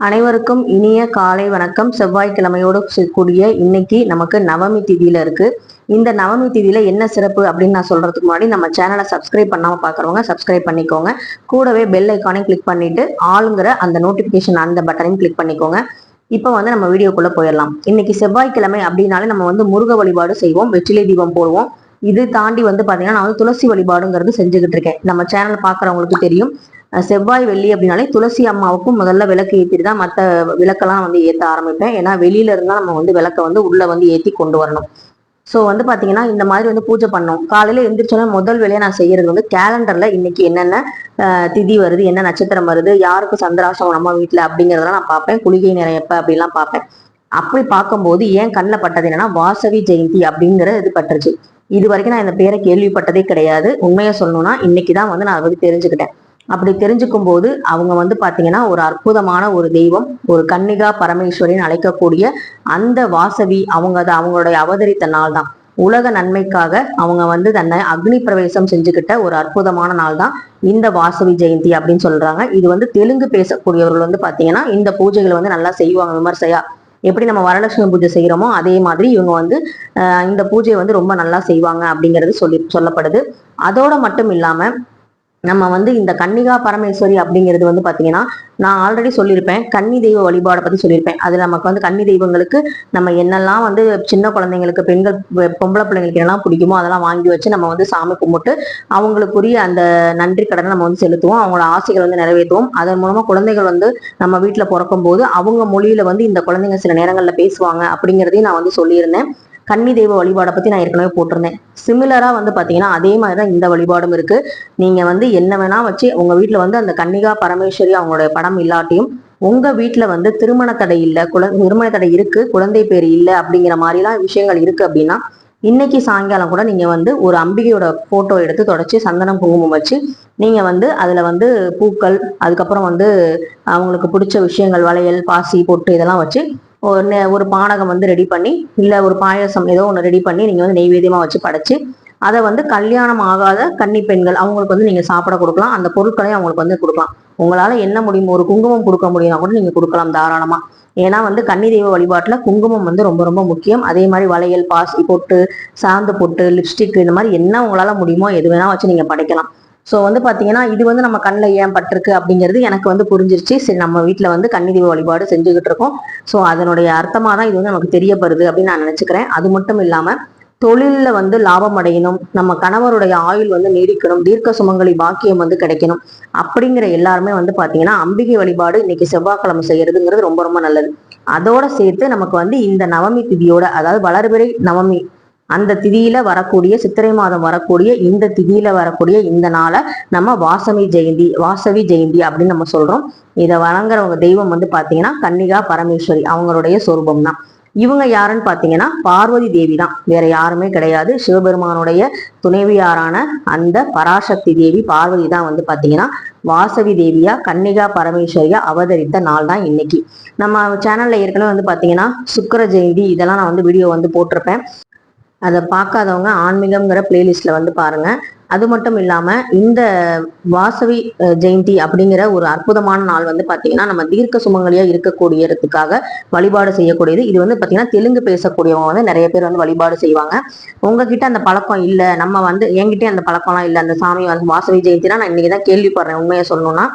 அனைவருக்கும் இனிய காலை வணக்கம். செவ்வாய்க்கிழமையோடு கூடிய இன்னைக்கு நமக்கு நவமி திதியில இருக்கு. இந்த நவமி திதியில என்ன சிறப்பு அப்படின்னு நான் சொல்றதுக்கு முன்னாடி நம்ம சேனலை சப்ஸ்கிரைப் பண்ணாம பாக்குறவங்க சப்ஸ்கிரைப் பண்ணிக்கோங்க. கூடவே பெல் ஐக்கானையும் கிளிக் பண்ணிட்டு ஆளுங்கிற அந்த நோட்டிபிகேஷன் அந்த பட்டனையும் கிளிக் பண்ணிக்கோங்க. இப்போ வந்து நம்ம வீடியோக்குள்ள போயிடலாம். இன்னைக்கு செவ்வாய்க்கிழமை அப்படின்னாலே நம்ம வந்து முருக வழிபாடு செய்வோம். வெற்றிலை தீபம் போடுவோம். இது தாண்டி வந்து பார்த்தீங்கன்னா நான் வந்து துளசி வழிபாடுங்கிறது செஞ்சுக்கிட்டு இருக்கேன். நம்ம சேனல் பார்க்குறவங்களுக்கு தெரியும். செவ்வாய் வெள்ளி அப்படின்னாலே துளசி அம்மாவுக்கும் முதல்ல விளக்கு ஏற்றிட்டு தான் மற்ற விளக்கெல்லாம் வந்து ஏற்ற ஆரம்பிப்பேன். ஏன்னா வெளியில இருந்தால் நம்ம வந்து விளக்க வந்து உள்ள வந்து ஏற்றி கொண்டு வரணும். ஸோ வந்து பார்த்தீங்கன்னா இந்த மாதிரி வந்து பூஜை பண்ணோம். காலையில எந்திரிச்சோன்னே முதல் வேலையை நான் செய்யறது வந்து கேலண்டர்ல இன்னைக்கு என்னென்ன திதி வருது என்ன நட்சத்திரம் வருது யாருக்கு சந்திராசம் நம்ம வீட்டில் அப்படிங்கிறதெல்லாம் நான் பார்ப்பேன். குளிகை நேரம் எப்ப அப்படிலாம் பார்ப்பேன். அப்படி பார்க்கும்போது ஏன் கண்ணில் பட்டது என்னன்னா வாசவி ஜெயந்தி அப்படிங்கிற இது பட்டுருச்சு. இது வரைக்கும் நான் இந்த பேரை கேள்விப்பட்டதே கிடையாது. உண்மையை சொல்லணும்னா இன்னைக்கு தான் வந்து நான் அதை பத்தி தெரிஞ்சுக்கிட்டேன். அப்படி தெரிஞ்சுக்கும் போது அவங்க வந்து பாத்தீங்கன்னா ஒரு அற்புதமான ஒரு தெய்வம் ஒரு கன்னிகா பரமேஸ்வரின்னு அழைக்கக்கூடிய அந்த வாசவி அவங்க அதை அவங்களுடைய அவதரித்த நாள் தான். உலக நன்மைக்காக அவங்க வந்து தன்னை அக்னி பிரவேசம் செஞ்சுக்கிட்ட ஒரு அற்புதமான நாள் தான் இந்த வாசவி ஜெயந்தி அப்படின்னு சொல்றாங்க. இது வந்து தெலுங்கு பேசக்கூடியவர்கள் வந்து பாத்தீங்கன்னா இந்த பூஜைகளை வந்து நல்லா செய்வாங்க விமர்சையா. எப்படி நம்ம வரலட்சுமி பூஜை செய்கிறோமோ அதே மாதிரி இவங்க வந்து இந்த பூஜையை வந்து ரொம்ப நல்லா செய்வாங்க அப்படிங்கிறது சொல்லி சொல்லப்படுது. அதோட மட்டும் இல்லாமல் நம்ம வந்து இந்த கன்னிகா பரமேஸ்வரி அப்படிங்கிறது வந்து பார்த்தீங்கன்னா நான் ஆல்ரெடி சொல்லியிருப்பேன். கன்னி தெய்வ வழிபாடை பற்றி சொல்லியிருப்பேன். அது நமக்கு வந்து கன்னி தெய்வங்களுக்கு நம்ம என்னெல்லாம் வந்து சின்ன குழந்தைங்களுக்கு பெண்கள் பொம்பளை பிள்ளைங்களுக்கு என்னெல்லாம் பிடிக்குமோ அதெல்லாம் வாங்கி வச்சு நம்ம வந்து சாமி கும்பிட்டு அவங்களுக்குரிய அந்த நன்றி கடனை நம்ம வந்து செலுத்துவோம். அவங்களோட ஆசைகள் வந்து நிறைவேற்றுவோம். அதன் மூலமாக குழந்தைகள் வந்து நம்ம வீட்டில் பிறக்கும் போது அவங்க மொழியில வந்து இந்த குழந்தைங்க சில நேரங்களில் பேசுவாங்க அப்படிங்கிறதையும் நான் வந்து சொல்லியிருந்தேன். கன்னி தெய்வ வழிபாடை பற்றி நான் ஏற்கனவே போட்டிருந்தேன். சிமிலராக வந்து பார்த்தீங்கன்னா அதே மாதிரி தான் இந்த வழிபாடும் இருக்குது நீங்கள் வந்து என்ன வேணால் வச்சு உங்கள் வீட்டில் வந்து அந்த கன்னிகா பரமேஸ்வரி அவங்களுடைய படம் இல்லாட்டியும் உங்க வீட்டுல வந்து திருமண தடை இல்லை குழ திருமண தடை இருக்கு குழந்தை பேர் இல்லை அப்படிங்கிற மாதிரிலாம் விஷயங்கள் இருக்கு அப்படின்னா இன்னைக்கு சாயங்காலம் கூட நீங்க வந்து ஒரு அம்பிகையோட போட்டோ எடுத்து தொடச்சி சந்தனம் குங்குமம் வச்சு நீங்க வந்து அதுல வந்து பூக்கள் அதுக்கப்புறம் வந்து அவங்களுக்கு பிடிச்ச விஷயங்கள் வளையல் பாசி பொட்டு இதெல்லாம் வச்சு ஒரு ஒரு பானகம் வந்து ரெடி பண்ணி இல்லை ஒரு பாயசம் ஏதோ ஒன்று ரெடி பண்ணி நீங்கள் வந்து நெய்வேதியமாக வச்சு படைச்சு அதை வந்து கல்யாணம் ஆகாத கன்னி பெண்கள் அவங்களுக்கு வந்து நீங்கள் சாப்பிட கொடுக்கலாம். அந்த பொருட்களையும் அவங்களுக்கு வந்து கொடுக்கலாம். உங்களால் என்ன முடியுமோ ஒரு குங்குமம் கொடுக்க முடியும்னா கூட நீங்கள் கொடுக்கலாம் தாராளமாக ஏன்னா வந்து கன்னி தெய்வ வழிபாட்டில் குங்குமம் வந்து ரொம்ப ரொம்ப முக்கியம். அதே மாதிரி வளையல் பாசி பொட்டு சாந்து பொட்டு லிப்ஸ்டிக் இந்த மாதிரி என்ன உங்களால் முடியுமோ எது வேணால் வச்சு நீங்கள் படைக்கலாம். ஸோ வந்து பார்த்தீங்கன்னா இது வந்து நம்ம கண்ணில் ஏன் பட்டிருக்கு அப்படிங்கிறது எனக்கு வந்து புரிஞ்சிருச்சு. சரி நம்ம வீட்டில் வந்து கன்னி வழிபாடு செஞ்சுக்கிட்டு இருக்கோம். ஸோ அதனுடைய அர்த்தமாக தான் இது வந்து நமக்கு தெரியப்படுது அப்படின்னு நான் நினச்சிக்கிறேன். அது மட்டும் இல்லாமல் தொழிலில் வந்து லாபம் அடையணும். நம்ம கணவருடைய ஆயுள் வந்து நீடிக்கணும். தீர்க்க சுமங்கலி பாக்கியம் வந்து கிடைக்கணும். அப்படிங்கிற எல்லாருமே வந்து பார்த்தீங்கன்னா அம்பிகை வழிபாடு இன்னைக்கு செவ்வாய்க்கிழமை செய்யறதுங்கிறது ரொம்ப ரொம்ப நல்லது. அதோட சேர்த்து நமக்கு வந்து இந்த நவமி திதியோட அதாவது வளர்பிறை நவமி அந்த திதியில வரக்கூடிய சித்திரை மாதம் வரக்கூடிய இந்த திதியில வரக்கூடிய இந்த நாளை நம்ம வாசவி ஜெயந்தி வாசவி ஜெயந்தி அப்படின்னு நம்ம சொல்றோம். இதை வழங்குறவங்க தெய்வம் வந்து பாத்தீங்கன்னா கன்னிகா பரமேஸ்வரி அவங்களுடைய சொரூபம் தான். இவங்க யாருன்னு பாத்தீங்கன்னா பார்வதி தேவி தான். வேற யாருமே கிடையாது. சிவபெருமானுடைய துணைவியாரான அந்த பராசக்தி தேவி பார்வதி தான் வந்து பாத்தீங்கன்னா வாசவி தேவியா கன்னிகா பரமேஸ்வரியா அவதரித்த நாள் தான் இன்னைக்கு. நம்ம சேனல்ல ஏற்கனவே வந்து பாத்தீங்கன்னா சுக்கிர ஜெயந்தி இதெல்லாம் நான் வந்து வீடியோ வந்து போட்டிருப்பேன். அதை பார்க்காதவங்க ஆன்மீகம்ங்கிற பிளேலிஸ்ட்ல வந்து பாருங்க. அது மட்டும் இல்லாம இந்த வாசவி ஜெயந்தி அப்படிங்கிற ஒரு அற்புதமான நாள் வந்து பாத்தீங்கன்னா நம்ம தீர்க்க சுமங்கலியா இருக்கக்கூடியதுக்காக வழிபாடு செய்யக்கூடியது. இது வந்து பாத்தீங்கன்னா தெலுங்கு பேசக்கூடியவங்க வந்து நிறைய பேர் வந்து வழிபாடு செய்வாங்க. உங்ககிட்ட அந்த பழக்கம் இல்ல நம்ம வந்து என்கிட்ட அந்த பழக்கம்லாம் இல்ல அந்த சாமி வந்து வாசவி ஜெயந்தினா நான் இன்னைக்கு தான் கேள்விப்படுறேன். உண்மையை சொல்லணும்னா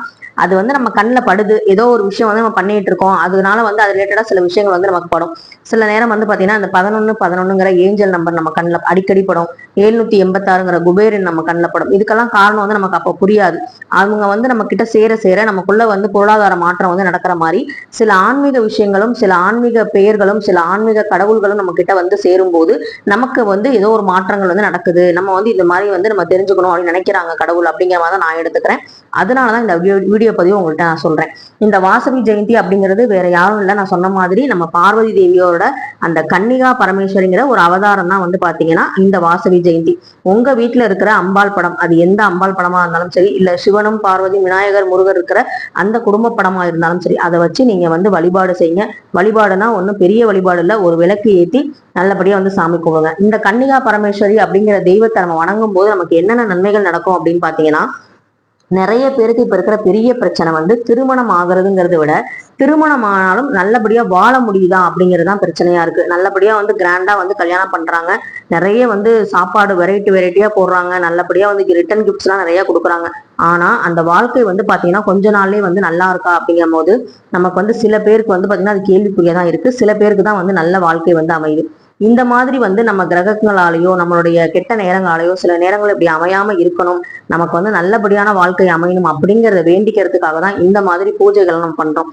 அது வந்து நம்ம கண்ணில் படுது. ஏதோ ஒரு விஷயம் வந்து நம்ம பண்ணிட்டு இருக்கோம் அதனால வந்து அது ரிலேட்டடாக சில விஷயங்கள் வந்து நமக்கு படும். சில நேரம் வந்து பார்த்தீங்கன்னா அந்த பதினொன்று பதினொன்றுங்கிற ஏஞ்சல் நம்பர் நம்ம கண்ணில் அடிக்கடி படும். எழுநூத்தி எண்பத்தாறுங்கிற குபேரன் நம்ம கண்ணில் படும். இதுக்கெல்லாம் காரணம் வந்து நமக்கு அப்போ புரியாது. அவங்க வந்து நம்ம கிட்ட சேர சேர நமக்குள்ள வந்து பொருளாதார மாற்றம் வந்து நடக்கிற மாதிரி சில ஆன்மீக விஷயங்களும் சில ஆன்மீக பெயர்களும் சில ஆன்மீக கடவுள்களும் நம்ம கிட்ட வந்து சேரும்போது நமக்கு வந்து ஏதோ ஒரு மாற்றங்கள் வந்து நடக்குது. நம்ம வந்து இந்த மாதிரி வந்து நம்ம தெரிஞ்சுக்கணும் அப்படின்னு நினைக்கிறாங்க கடவுள் அப்படிங்கிற மாதிரி தான் நான் எடுத்துக்கிறேன். அதனாலதான் இந்த வீடியோ வீடியோ பதிவு உங்கள்கிட்ட நான் சொல்றேன். இந்த வாசவி ஜெயந்தி அப்படிங்கிறது வேற யாரும் இல்லை. நான் சொன்ன மாதிரி நம்ம பார்வதி தேவியோட அந்த கன்னிகா பரமேஸ்வரிங்கிற ஒரு அவதாரம் தான் வந்து பாத்தீங்கன்னா இந்த வாசவி ஜெயந்தி. உங்க வீட்டுல இருக்கிற அம்பாள் படம் அது எந்த அம்பாள் படமா இருந்தாலும் சரி இல்ல சிவனும் பார்வதி விநாயகர் முருகர் இருக்கிற அந்த குடும்ப படமா இருந்தாலும் சரி அதை வச்சு நீங்க வந்து வழிபாடு செய்யுங்க. வழிபாடுனா ஒன்றும் பெரிய வழிபாடு இல்ல ஒரு விளக்கு ஏத்தி நல்லபடியா வந்து சாமி கும்பிடுங்க. இந்த கன்னிகா பரமேஸ்வரி அப்படிங்கிற தெய்வத்தை நம்ம வணங்கும் போது நமக்கு என்னென்ன நன்மைகள் நடக்கும் அப்படின்னு பாத்தீங்கன்னா நிறைய பேருக்கு இப்ப இருக்கிற பெரிய பிரச்சனை வந்து திருமணம் ஆகுறதுங்கிறத விட திருமணம் ஆனாலும் நல்லபடியா வாழ முடியுதா அப்படிங்கிறது தான் பிரச்சனையா இருக்கு. நல்லபடியா வந்து கிராண்டா வந்து கல்யாணம் பண்றாங்க. நிறைய வந்து சாப்பாடு வெரைட்டி வெரைட்டியா போடுறாங்க. நல்லபடியா வந்து ரிட்டர்ன் கிஃப்ட்ஸ் எல்லாம் நிறைய கொடுக்குறாங்க. ஆனா அந்த வாழ்க்கை வந்து பாத்தீங்கன்னா கொஞ்ச நாள்லயே வந்து நல்லா இருக்கா அப்படிங்கும் போது நமக்கு வந்து சில பேருக்கு வந்து பாத்தீங்கன்னா அது கேள்விக்குறியா தான் இருக்கு. சில பேருக்கு தான் வந்து நல்ல வாழ்க்கை வந்து அமையுது. இந்த மாதிரி வந்து நம்ம கிரகங்களாலேயோ நம்மளுடைய கெட்ட நேரங்களாலேயோ சில நேரங்கள் இப்படி அமையாம இருக்கணும். நமக்கு வந்து நல்லபடியான வாழ்க்கை அமையணும் அப்படிங்கறத வேண்டிக்கிறதுக்காக தான் இந்த மாதிரி பூஜைகள் நம்ம பண்றோம்.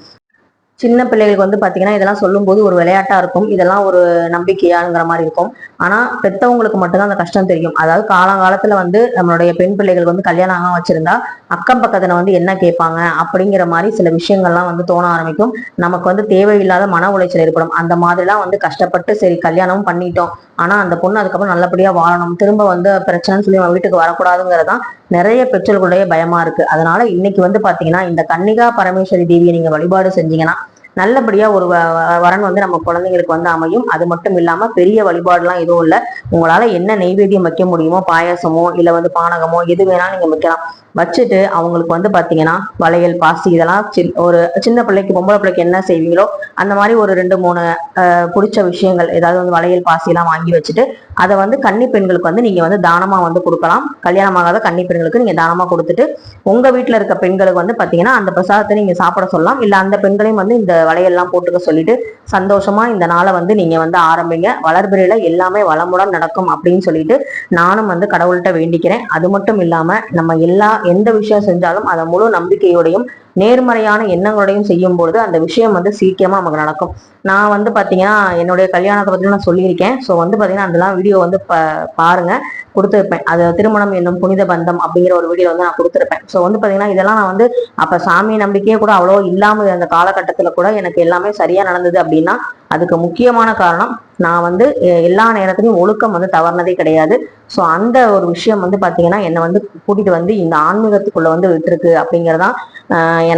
சின்ன பிள்ளைகளுக்கு வந்து பார்த்தீங்கன்னா இதெல்லாம் சொல்லும்போது ஒரு விளையாட்டாக இருக்கும். இதெல்லாம் ஒரு நம்பிக்கையாங்கிற மாதிரி இருக்கும். ஆனால் பெற்றவங்களுக்கு மட்டும்தான் அந்த கஷ்டம் தெரியும். அதாவது காலங்காலத்தில் வந்து நம்மளுடைய பெண் பிள்ளைகள் வந்து கல்யாணம் ஆகாம வச்சுருந்தா அக்கம் பக்கத்தில் வந்து என்ன கேட்பாங்க அப்படிங்கிற மாதிரி சில விஷயங்கள்லாம் வந்து தோண ஆரம்பிக்கும். நமக்கு வந்து தேவையில்லாத மன உளைச்சல் ஏற்படும். அந்த மாதிரிலாம் வந்து கஷ்டப்பட்டு சரி கல்யாணமும் பண்ணிட்டோம். ஆனால் அந்த பொண்ணு அதுக்கப்புறம் நல்லபடியாக வாழணும். திரும்ப வந்து பிரச்சனைன்னு சொல்லி நம்ம வீட்டுக்கு வரக்கூடாதுங்கிறதான் நிறைய பெற்றோர்களுடைய பயமாக இருக்குது அதனால் இன்னைக்கு வந்து பார்த்தீங்கன்னா இந்த கன்னிகா பரமேஸ்வரி தேவியை நீங்கள் வழிபாடு செஞ்சீங்கன்னா நல்லபடியா ஒரு வ- வரன் வந்து நம்ம குழந்தைங்களுக்கு வந்து அமையும். அது மட்டும் இல்லாம பெரிய வழிபாடுலாம் எதுவும் இல்லை. உங்களால என்ன நெய்வேத்தியம் வைக்க முடியுமோ பாயாசமோ இல்ல வந்து பானகமோ எது வேணாலும் நீங்க வைக்கலாம். வச்சுட்டு அவங்களுக்கு வந்து பாத்தீங்கன்னா வளையல் பாசி இதெல்லாம் ஒரு சின்ன பிள்ளைக்கு பொம்பளை பிள்ளைக்கு என்ன செய்வீங்களோ அந்த மாதிரி ஒரு ரெண்டு மூணு பிடிச்ச விஷயங்கள் ஏதாவது வந்து வளையல் பாசி எல்லாம் வாங்கி வச்சுட்டு அதை வந்து கன்னி பெண்களுக்கு வந்து நீங்க வந்து தானமா வந்து கொடுக்கலாம். கல்யாணம் ஆகாத கன்னி பெண்களுக்கு நீங்க தானமா கொடுத்துட்டு உங்க வீட்டில் இருக்க பெண்களுக்கு வந்து பாத்தீங்கன்னா அந்த பிரசாதத்தை நீங்க சாப்பிட சொல்லலாம். இல்ல அந்த பெண்களையும் வந்து இந்த வலையெல்லாம் போட்டுக்க சொல்லிட்டு சந்தோஷமா இந்த நாளை வந்து நீங்க வந்து ஆரம்பிங்க. வளர்பிறையில எல்லாமே வளமுடன் நடக்கும் அப்படின்னு சொல்லிட்டு நானும் வந்து கடவுள்கிட்ட வேண்டிக்கிறேன். அது மட்டும் இல்லாம நம்ம எல்லா எந்த விஷயம் செஞ்சாலும் அதை முழு நம்பிக்கையோடையும் நேர்மறையான எண்ணங்களோடையும் செய்யும் பொழுது அந்த விஷயம் வந்து சீக்கிரமா நமக்கு நடக்கும். நான் வந்து பாத்தீங்கன்னா என்னுடைய கல்யாணத்தை பத்தி நான் சொல்லியிருக்கேன். ஸோ வந்து பாத்தீங்கன்னா அதெல்லாம் வீடியோ வந்து பாருங்க. கொடுத்துருப்பேன். அது திருமணம் என்னும் புனித பந்தம் அப்படிங்கிற ஒரு வீடியோ வந்து நான் கொடுத்துருப்பேன். ஸோ வந்து பாத்தீங்கன்னா இதெல்லாம் நான் வந்து அப்ப சாமி நம்பிக்கையே கூட அவ்வளோ இல்லாமல் அந்த காலகட்டத்துல கூட எனக்கு எல்லாமே சரியா நடந்தது அப்படின்னா அதுக்கு முக்கியமான காரணம் நான் வந்து எல்லா நேரத்துலையும் ஒழுக்கம் வந்து தவறுனதே கிடையாது. ஸோ அந்த ஒரு விஷயம் வந்து பார்த்தீங்கன்னா என்னை வந்து கூட்டிகிட்டு வந்து இந்த ஆன்மீகத்துக்குள்ளே வந்து விட்டுருக்கு அப்படிங்கிறதான்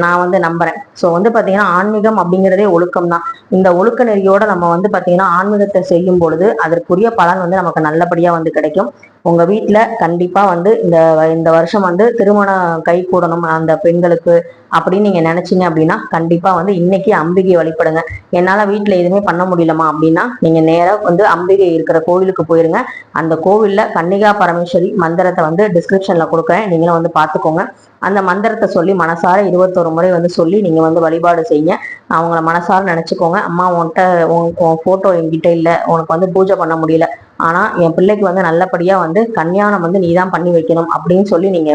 நான் வந்து நம்புறேன். ஸோ வந்து பார்த்தீங்கன்னா ஆன்மீகம் அப்படிங்கிறதே ஒழுக்கம் தான் இந்த ஒழுக்க நெறியோட நம்ம வந்து பார்த்தீங்கன்னா ஆன்மீகத்தை செய்யும் பொழுது அதற்குரிய பலன் வந்து நமக்கு நல்லபடியாக வந்து கிடைக்கும். உங்கள் வீட்டில் கண்டிப்பாக வந்து இந்த இந்த வருஷம் வந்து திருமணம் கை கூடணும் அந்த பெண்களுக்கு அப்படின்னு நீங்கள் நினச்சிங்க அப்படின்னா கண்டிப்பாக வந்து இன்னைக்கு அம்பிகை வழிபடுங்க. என்னால் வீட்டில் எதுவுமே பண்ண முடியலமா அப்படின்னா நீங்கள் நேராக வந்து அம்பிகை இருக்கிற கோவிலுக்கு போயிருங்க. அந்த கோவில்ல கன்னிகா பரமேஸ்வரி மந்திரத்தை வந்து டிஸ்கிரிப்ஷன்ல கொடுக்குறேன். நீங்களும் வந்து பாத்துக்கோங்க அந்த மந்திரத்தை சொல்லி மனசார இருபத்தொரு முறை வந்து சொல்லி நீங்க வந்து வழிபாடு செய்யுங்க. அவங்கள மனசார நினச்சிக்கோங்க. அம்மா உன்கிட்ட உன் ஃபோட்டோ போட்டோ என்கிட்ட இல்ல. உனக்கு வந்து பூஜை பண்ண முடியல. ஆனா என் பிள்ளைக்கு வந்து நல்லபடியா வந்து கல்யாணம் வந்து நீதான் பண்ணி வைக்கணும் அப்படின்னு சொல்லி நீங்க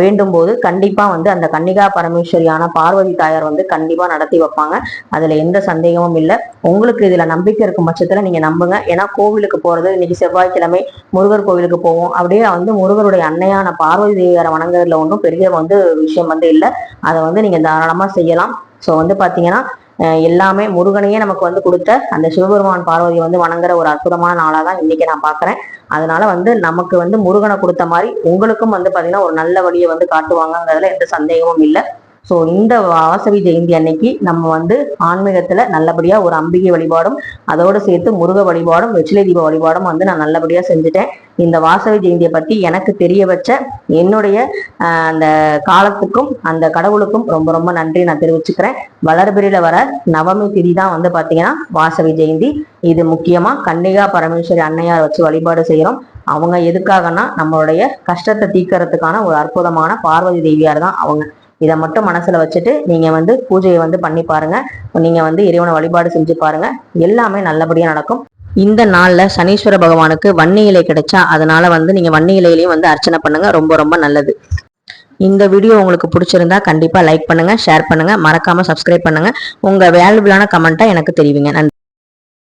வேண்டும் போது கண்டிப்பா வந்து அந்த கன்னிகா பரமேஸ்வரியான பார்வதி தாயார் வந்து கண்டிப்பா நடத்தி வைப்பாங்க. அதுல எந்த சந்தேகமும் இல்லை. உங்களுக்கு இதுல நம்பிக்கை இருக்கும் பட்சத்துல நீங்க நம்புங்க. ஏன்னா கோவிலுக்கு போறது இன்னைக்கு செவ்வாய்க்கிழமை முருகர் கோவிலுக்கு போவோம். அப்படியே வந்து முருகருடைய அன்னையான பார்வதி தேவியாரை வணங்குறதுல ஒன்றும் பெரிய வந்து விஷயம் வந்து இல்லை. அதை வந்து நீங்க தாராளமா செய்யலாம். ஸோ வந்து பார்த்தீங்கன்னா எல்லாமே முருகனையே நமக்கு வந்து கொடுத்த அந்த சிவபெருமான் பார்வதியை வந்து வணங்குற ஒரு அற்புதமான நாளாக தான் இன்னைக்கு நான் பாக்குறேன் அதனால வந்து நமக்கு வந்து முருகனை கொடுத்த மாதிரி உங்களுக்கும் வந்து பாத்தீங்கன்னா ஒரு நல்ல வழியை வந்து காட்டுவாங்கங்கிறதுல எந்த சந்தேகமும் இல்லை. ஸோ இந்த வாசவி ஜெயந்தி அன்னைக்கு நம்ம வந்து ஆன்மீகத்தில் நல்லபடியாக ஒரு அம்பிகை வழிபாடும் அதோடு சேர்த்து முருக வழிபாடும் வெற்றிலை தீப வழிபாடும் வந்து நான் நல்லபடியாக செஞ்சுட்டேன். இந்த வாசவி ஜெயந்தியை பற்றி எனக்கு தெரிய வச்ச என்னுடைய ஆஹ், அந்த காலத்துக்கும் அந்த கடவுளுக்கும் ரொம்ப ரொம்ப நன்றி நான் தெரிவிச்சுக்கிறேன். வளர்பிரியில் வர நவமி திதி தான் வந்து பார்த்தீங்கன்னா வாசவி ஜெயந்தி. இது முக்கியமாக கன்னிகா பரமேஸ்வரி அன்னையார் வச்சு வழிபாடு செய்கிறோம் அவங்க எதுக்காகனா நம்மளுடைய கஷ்டத்தை தீக்கிறதுக்கான ஒரு அற்புதமான பார்வதி தேவியார் தான் அவங்க. இதை மட்டும் மனசுல வச்சுட்டு நீங்க வந்து பூஜையை வந்து பண்ணி பாருங்க. நீங்க வந்து இறைவனை வழிபாடு செஞ்சு பாருங்க. எல்லாமே நல்லபடியா நடக்கும். இந்த நாள்ல சனீஸ்வர பகவானுக்கு வன்னி இலை கிடைச்சா அதனால வந்து நீங்க வன்னி இலையிலையும் வந்து அர்ச்சனை பண்ணுங்க. ரொம்ப ரொம்ப நல்லது. இந்த வீடியோ உங்களுக்கு பிடிச்சிருந்தா கண்டிப்பா லைக் பண்ணுங்க ஷேர் பண்ணுங்க. மறக்காம சப்ஸ்கிரைப் பண்ணுங்க. உங்க வேல்யூபிளான கமெண்ட்டாக எனக்கு தெரிவிங்க. நன்றி.